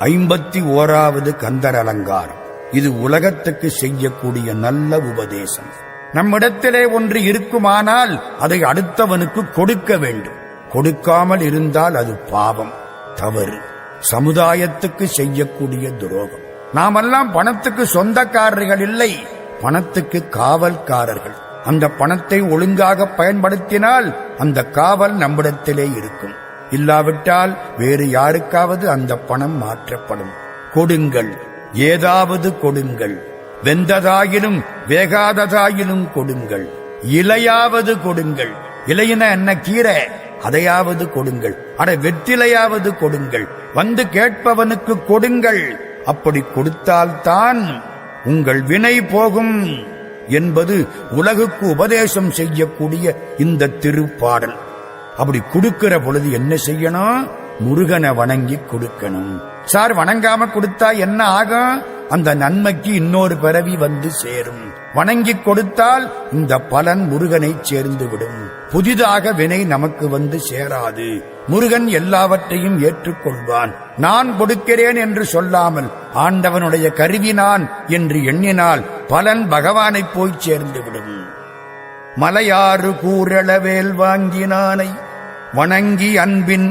ஐம்பத்தி ஓராவது கந்தர் அலங்காரம் இது உலகத்துக்கு செய்யக்கூடிய நல்ல உபதேசம். நம்மிடத்திலே ஒன்று இருக்குமானால் அதை அடுத்தவனுக்கு கொடுக்க வேண்டும். கொடுக்காமல் இருந்தால் அது பாவம் தவறு. சமுதாயத்துக்கு செய்யக்கூடிய துரோகம். நாமெல்லாம் பணத்துக்கு சொந்தக்காரர்கள் இல்லை. பணத்துக்கு காவல்காரர்கள். அந்த பணத்தை ஒழுங்காக பயன்படுத்தினால் அந்த காவல் நம்மிடத்திலே இருக்கும். இல்லாவிட்டால் வேறு யாருக்காவது அந்த பணம் மாற்றப்படும். கொடுங்கள். ஏதாவது கொடுங்கள். வெந்ததாயினும் வேகாததாயினும் கொடுங்கள். இலையாவது கொடுங்கள். இலையின என்ன கீரை? அதையாவது கொடுங்கள். அட வெற்றிலையாவது கொடுங்கள். வந்து கேட்பவனுக்கு கொடுங்கள். அப்படி கொடுத்தால்தான் உங்கள் வினை போகும் என்பது உலகுக்கு உபதேசம் செய்யக்கூடிய இந்த திருப்பாடல். அப்படி கொடுக்கிற பொழுது என்ன செய்யணும்? முருகனை வணங்கி கொடுக்கணும். சார் வணங்காம கொடுத்தா என்ன ஆகும்? அந்த நன்மைக்கு இன்னொரு பிறவி வந்து சேரும். வணங்கி கொடுத்தால் இந்த பலன் முருகனை சேர்ந்து விடும் புதிதாக வினை நமக்கு வந்து சேராது. முருகன் எல்லாவற்றையும் ஏற்றுக்கொள்வான். நான் கொடுக்கிறேன் என்று சொல்லாமல் ஆண்டவனுடைய கருவி நான் என்று எண்ணினால் பலன் பகவானை போய் சேர்ந்து விடும் மலையாறு கூறளவேல் வாங்கினானை வணங்கி அன்பின்